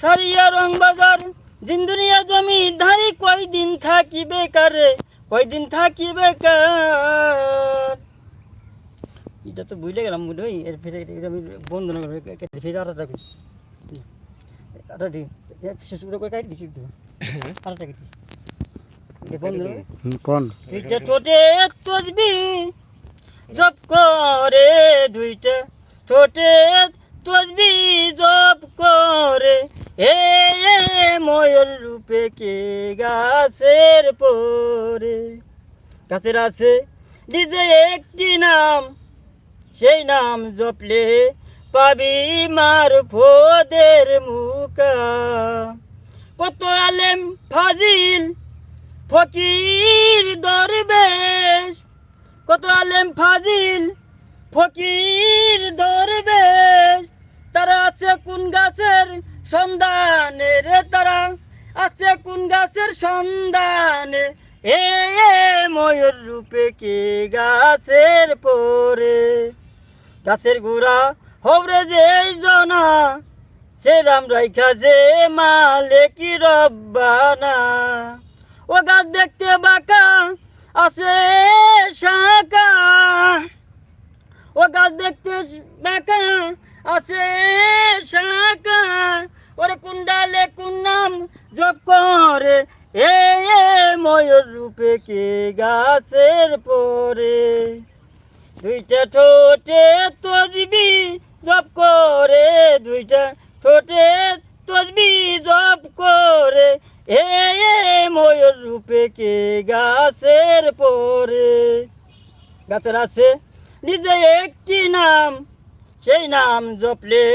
সারিয়া রং বাজার জিন্দুনিয়া জমি ধারি কয়দিন থাকি বেকারে কয়দিন থাকি বেকার। এটা তো বুঝলে গেলাম বুঝলি ওই এর ফিরে আমি বন্ধ না করে ফিরে আটাটা করি আটা দি শেষ করে করে কাটি দিছি একটু। আটাটা কেটে এটা বন্ধ। না কোন? দুইটা ঠোঁটে তসবি জপ করে দুইটা ঠোঁটে তসবি জপ করে। এ ময়ূর রূপে কে গাছের পরে? গাছের আছে নিজে একটি নাম, সেই নাম জপলে পাবি মার ফোদের মুকা। কত আলেম ফাজিল ফকির দরবেশ। কত আলেম ফাজিল ফকির দরবেশ। তারা আছে কোন গাছের সন্ধানে রে তারা? আছে কোন গাছের সন্ধানে? এ ময়ূর রূপে কে গাছের পরে? গাছের গুড়া হবরে যে জনা, সে রাম রাইখা যে মালে কি রব্বানা। ও গাছ দেখতে বাঁকা, আছে শাঁকা। ও গাছ দেখতে বাঁকা আছে শাখা ওরে কুন্ডালে কোন নাম জপ করে? এ ময়ূর রূপে কে গাছের পরে? দুইটা ঠোঁটে তসবি জপ করে। দুইটা ঠোঁটে তসবি জপ করে। এ, ময়ূর রূপে কে গাছের পরে? গাছের আছে। নিজে একটি নাম সেই নাম জপলে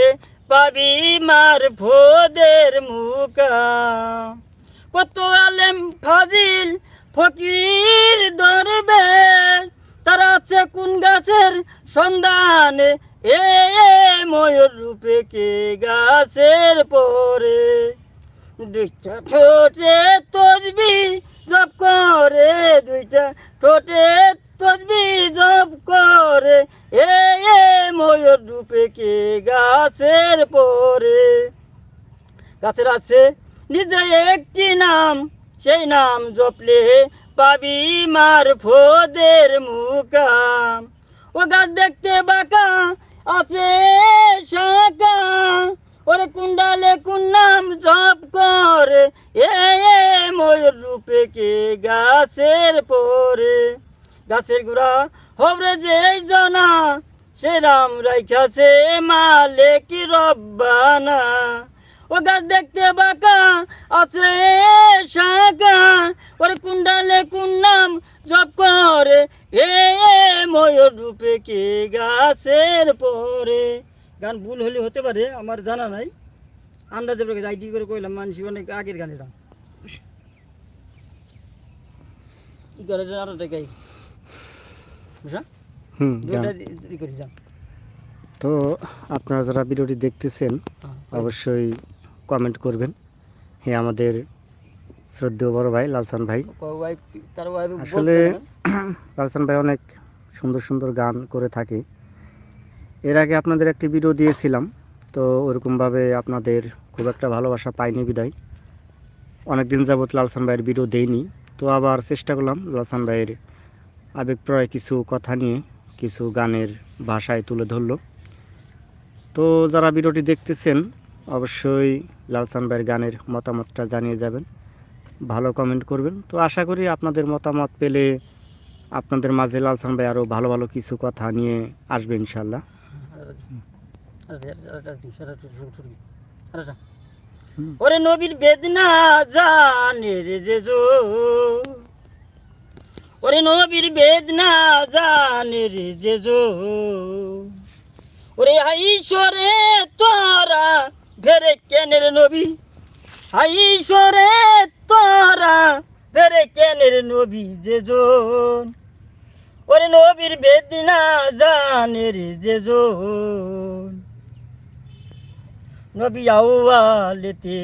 পাবি মার ফোদের মুকা কত আলেম ফাজিল ফকির ধরবে, তারা আছে কোন গাছের সন্ধানে? এ ময়ূর রূপে কে গাছের পরে? দুইটা ঠোঁটে তসবি জপ করে, দুইটা ঠোঁটে তসবি জপ করে, এ এ ময়ূর রূপে কে গাছের পরে। গাছের আছে নিজে একটি নাম, সেই নাম জপলে পাবি মার ফোদের মুকাম। ও গাছ দেখতে বাঁকা, আছে শাখা ওরে কুন্ডালে কোন নাম জপ করে, এ ময়ূর রূপে কে গাছের পরে। গাছের গুড়া হবরে যে জনা। সে রাম রাইখাছে মালে কি রব্বানা। ও গাছ দেখতে বাঁকা আছে শাখা ওরে কোন নাম জপ করে? এ ময়ূর রূপে কে গাছের পরে? গান ভুল হলে হতে পারে, আমার জানা নাই। আন্দাজে আইডি করে কইলাম, মানসি অনেক আগের গান এটা ই করে আরও গাই বুঝা হুম যান। তো আপনারা যারা ভিডিওটি দেখতেছেন হ্যাঁ, অবশ্যই কমেন্ট করবেন। হ্যাঁ আমাদের শ্রদ্ধেয় বড় ভাই লালসান ভাই। আসলে লালসান ভাই অনেক সুন্দর সুন্দর গান করে থাকে। এর আগে আপনাদের একটি ভিডিও দিয়েছিলাম তো ওরকমভাবে আপনাদের খুব একটা ভালোবাসা পাইনি বিদায়। অনেকদিন যাবৎ লালসান ভাইয়ের ভিডিও দেইনি তো আবার চেষ্টা করলাম লালসান ভাইয়ের আবেগপ্রয় কিছু কথা নিয়ে কিছু গানের ভাষায় তুলে ধরলো। তো যারা ভিডিওটি দেখতেছেন, অবশ্যই লালসান ভাইয়ের গানের মতামতটা জানিয়ে যাবেন, ভালো কমেন্ট করবেন। তো আশা করি আপনাদের মতামত পেলে আপনাদের মাঝে লালসান ভাই আরও ভালো ভালো কিছু কথা নিয়ে আসবে ইনশাল্লাহ। ওরে নবীর বেদনা জানে রে যে ওরে নবীর বেদনা জানে রে যে ওরে আইসরে তোরা ভেরে কেনের নবী। আইসরে তোরা ভেরে কেনের নবী যে ওরে নবীর বেদনা জানে রে যে নবী আউয়ালেতে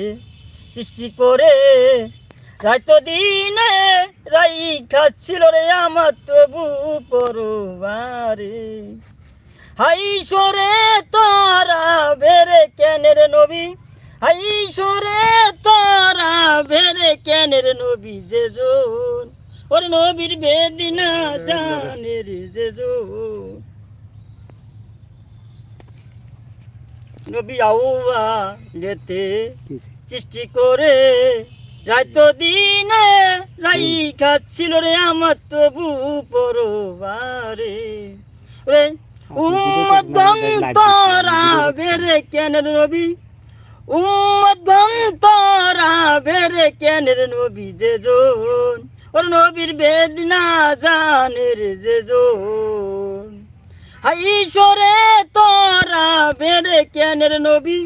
সৃষ্টি করে রাত দিনে রাই খাচ্ছিল রে আমার তবু পরবারে। হাই সরে তারা বেরে কেন রে নবী? হাই সরে তোরা বেরে রে নবী যে জন? ওর নবীর বেদিনা জানের যে জন। নবী আউয়া লেতে সৃষ্টি করে রাত দিনে রাই খাচ্ছিল রে আমার তবু পরবারে। রে উম্মতরা বেরে কেনের নবী? উম্মতরা বেরে কেনের নবী যে জন? ওর নবীর বেদনা জানের যে জন। হাই সরে তোরা বেরে কেনের নবী?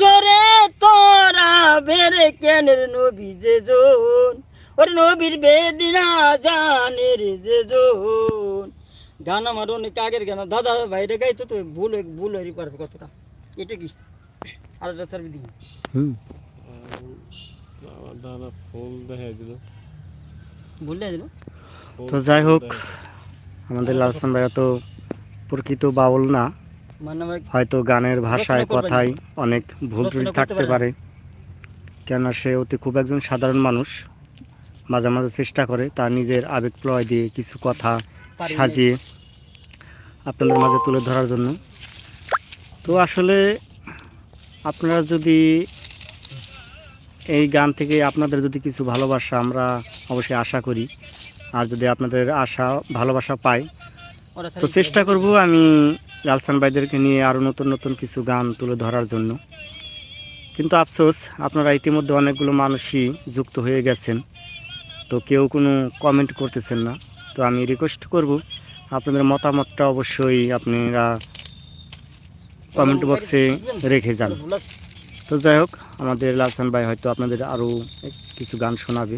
সরে তোরা বেরে কেনের নবী যে জন? ওর নবীর বেদনা জানের যে জন। গান আমার অনেক আগের গান। দাদা ভাইরে গাইতো তো ভুল ভুল হয়ে পারবে কতটা এটা কি? আর স্যার দিই হুম। দাদা ফুল দিল। ভুল দিল? তো যাই হোক আমাদের লালসান ভাইয়া তো প্রকৃত বাউল না। হয়তো গানের ভাষায় কথায় অনেক ভুল ত্রুটি থাকতে পারে। পারে। কেননা সে অতি খুব একজন সাধারণ মানুষ। মাঝে মাঝে চেষ্টা করে তার নিজের আবেগ প্রয় দিয়ে কিছু কথা সাজিয়ে আপনাদের মাঝে তুলে ধরার জন্য। তো আসলে আপনারা যদি এই গান থেকে আপনাদের যদি কিছু ভালোবাসা আমরা অবশ্যই আশা করি। আর যদি আপনাদের আশা ভালোবাসা পাই তো চেষ্টা করব আমি লালসান ভাইদেরকে নিয়ে আরও নতুন নতুন কিছু গান তুলে ধরার জন্য। কিন্তু আফসোস আপনারা ইতিমধ্যে অনেকগুলো মানুষই যুক্ত হয়ে গেছেন। তো কেউ কোনো কমেন্ট করতেছেন না। তো আমি রিকোয়েস্ট করব আপনাদের মতামতটা অবশ্যই আপনারা কমেন্ট বক্সে রেখে যান। তো যাই হোক আমাদের লালসান ভাই হয়তো আপনাদের আরও কিছু গান শোনাবে।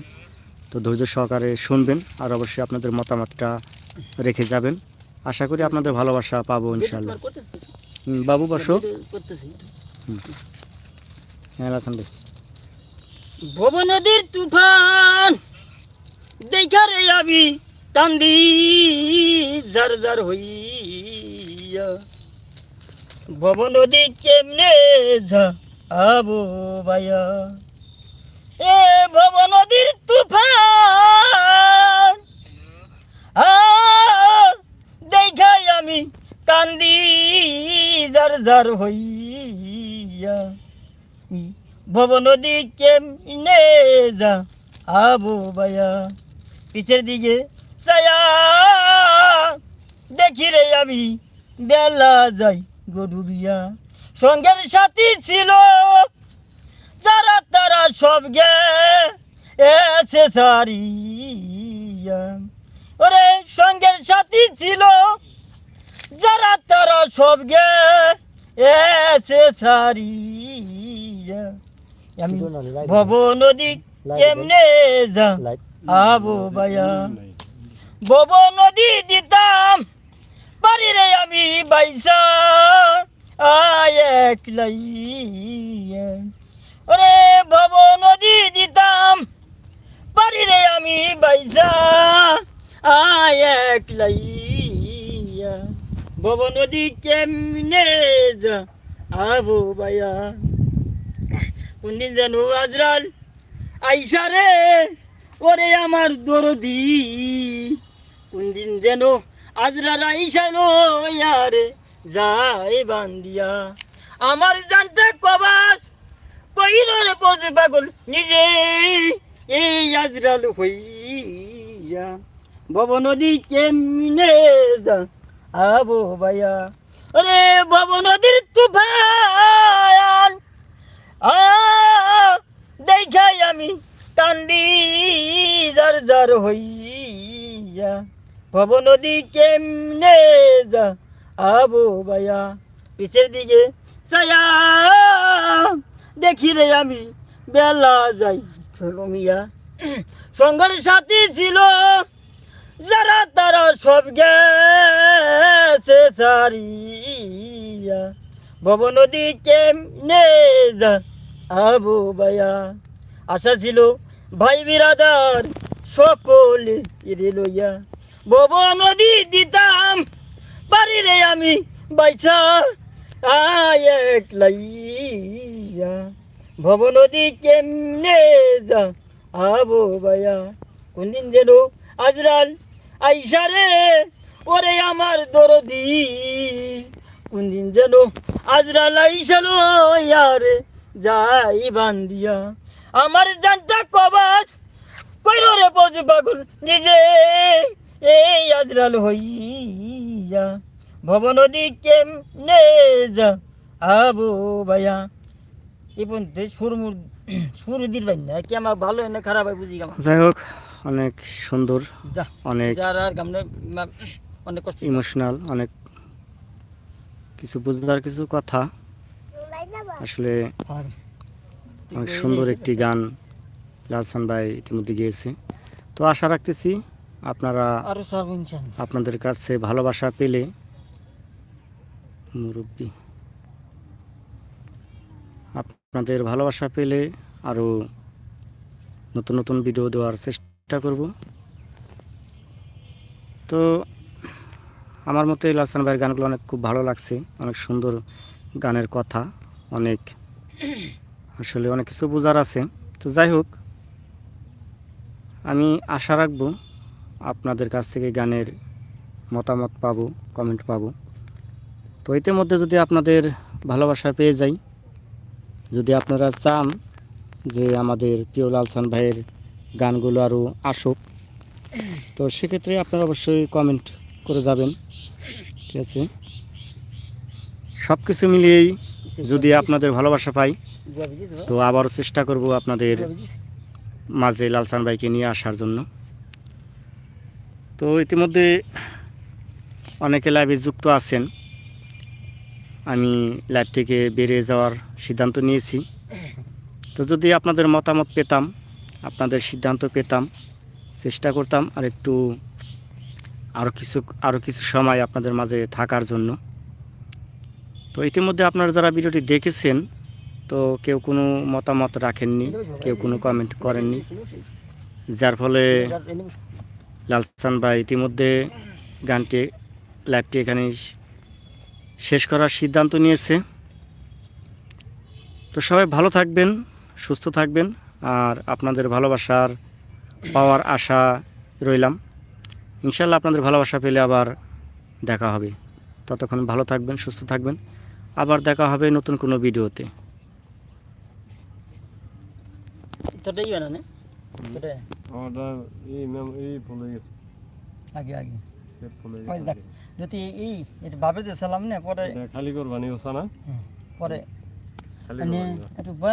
তো ধৈর্য সহকারে শুনবেন আর অবশ্যই আপনাদের মতামতটা রেখে যাবেন। আশা করি আপনাদের ভালোবাসা পাবো ইনশাল্লাহ বাবু বসো। হ্যাঁ ভব নদীর তুফান দেখার আবি কান্দি জার জার হইয়া। ভব নদী কেমনে যা আবো বায়া এ ভব নদীর তুফান আ দেখাই আমি কান্দি জার জার হইয়া। ভব নদী কেমনে যা আবু বায়া। পিছের দিকে দেখি রে আমি, বেলা যাই গডুবিয়া সঙ্গের সাথী ছিল, যারা তারা সব গে এসে সারিয়া। ওরে সঙ্গের সাথী ছিল যারা তারা সব গে এসে সারিয়া আমি ভব নদী কেমনে যা আবু বায়া। ভব নদী দিতাম পারি রে আমি বাইসা। আয় একলাই ওরে ভব নদী দিতাম পারি রে আমি বাইসা। আয় একলাই ভব নদী কেমনে যা আবু বায়া কোনদিন যেন আজরাল আইসা রে ওরে আমার দরদি কোনদিন যেন আজরাল আইসা রে যাই বান্দিয়া আমার জানতে কবাস কইল রে বোঝে পাগল নিজে এই আজরাল হইয়া ভব নদী কেমনে যা আবো ভাইয়া ওরে ভব নদীর তুফান দেখাই আমি কান্দি যার যার হইয়া। ভব নদী কেমনে যা, আবু বায়া পিছের দিকে ছায়া, দেখি রে আমি বেলা যাই মিয়া সঙ্গের সাথী ছিল যারা তারা সব গেছে সারিয়া। ভব নদী কেমনে যা আবু বায়া। আশা ছিল ভাই বিরাদার সকলে ইরে লইয়া। ভব নদী দিতাম পারি রে আমি বাইসা আয় একলাইয়া। ভব নদী কেমনে যা আবো বায়া। কোন দিন যেন আজরাল আইসারে ওরে আমার দরদি। কোন দিন যেন আজরাল আইসালো ইয়ারে যাই বান্দিয়া আমার জানটা কবাস, কইরো রে পজু পাগল নিজে। এই আজরাল হইয়া ভব নদী কেমনে যা। আবো ভাইয়া পর্যন্ত সুর সুর ভাই না, কি আমার ভালো না, খারাপ হয়, বুঝি যাই হোক অনেক সুন্দর অনেক ইমোশনাল অনেক কিছু বুঝবার কিছু কথা। আসলে অনেক সুন্দর একটি গান লালসান ভাই ইতিমধ্যে গিয়েছে। তো আশা রাখতেছি আপনারা আপনাদের কাছে ভালোবাসা পেলে মুরব্বী আপনাদের ভালোবাসা পেলে আরও নতুন নতুন ভিডিও দেওয়ার চেষ্টা করব। তো আমার মতে লালসান ভাইয়ের গানগুলো অনেক খুব ভালো লাগছে, অনেক সুন্দর গানের কথা, অনেক আসলে অনেক কিছু বোঝার আছে। তো যাই হোক, আমি আশা রাখব আপনাদের কাছ থেকে গানের মতামত পাবো কমেন্ট পাবো। তো ইতিমধ্যে যদি আপনাদের ভালোবাসা পেয়ে যাই, যদি আপনারা চান যে আমাদের প্রিয় লালসান ভাইয়ের গানগুলো আরও আসুক। তো সেক্ষেত্রে আপনারা অবশ্যই কমেন্ট করে যাবেন। ঠিক আছে? সব কিছু মিলিয়েই যদি আপনাদের ভালোবাসা পাই, তো আবারও চেষ্টা করব আপনাদের মাঝে লালসান ভাইকে নিয়ে আসার জন্য। তো ইতিমধ্যে অনেকে লাইভে যুক্ত আছেন। আমি লাইভ থেকে বেরিয়ে যাওয়ার সিদ্ধান্ত নিয়েছি। তো যদি আপনাদের মতামত পেতাম আপনাদের সিদ্ধান্ত পেতাম, চেষ্টা করতাম আর একটু আরও কিছু আরও কিছু সময় আপনাদের মাঝে থাকার জন্য। তো ইতিমধ্যে আপনারা যারা ভিডিওটি দেখেছেন, তো কেউ কোনো মতামত রাখেননি, কেউ কোনো কমেন্ট করেননি, যার ফলে লালসান ভাই ইতিমধ্যে গানটি লাইভটি এখানে শেষ করার সিদ্ধান্ত নিয়েছে। তো সবাই ভালো থাকবেন, সুস্থ থাকবেন। আর আপনাদের ভালোবাসার পাওয়ার আশা রইলাম। ইনশাল্লাহ আপনাদের ভালোবাসা পেলে আবার দেখা হবে। ততক্ষণ ভালো থাকবেন সুস্থ থাকবেন। আবার দেখা হবে নতুন কোনো ভিডিওতে। যদি এই ভাবে দিয়েছিলাম না পরে খালি করবানি ওসা না পরে। খালি মানে করবানি একটু বয়ান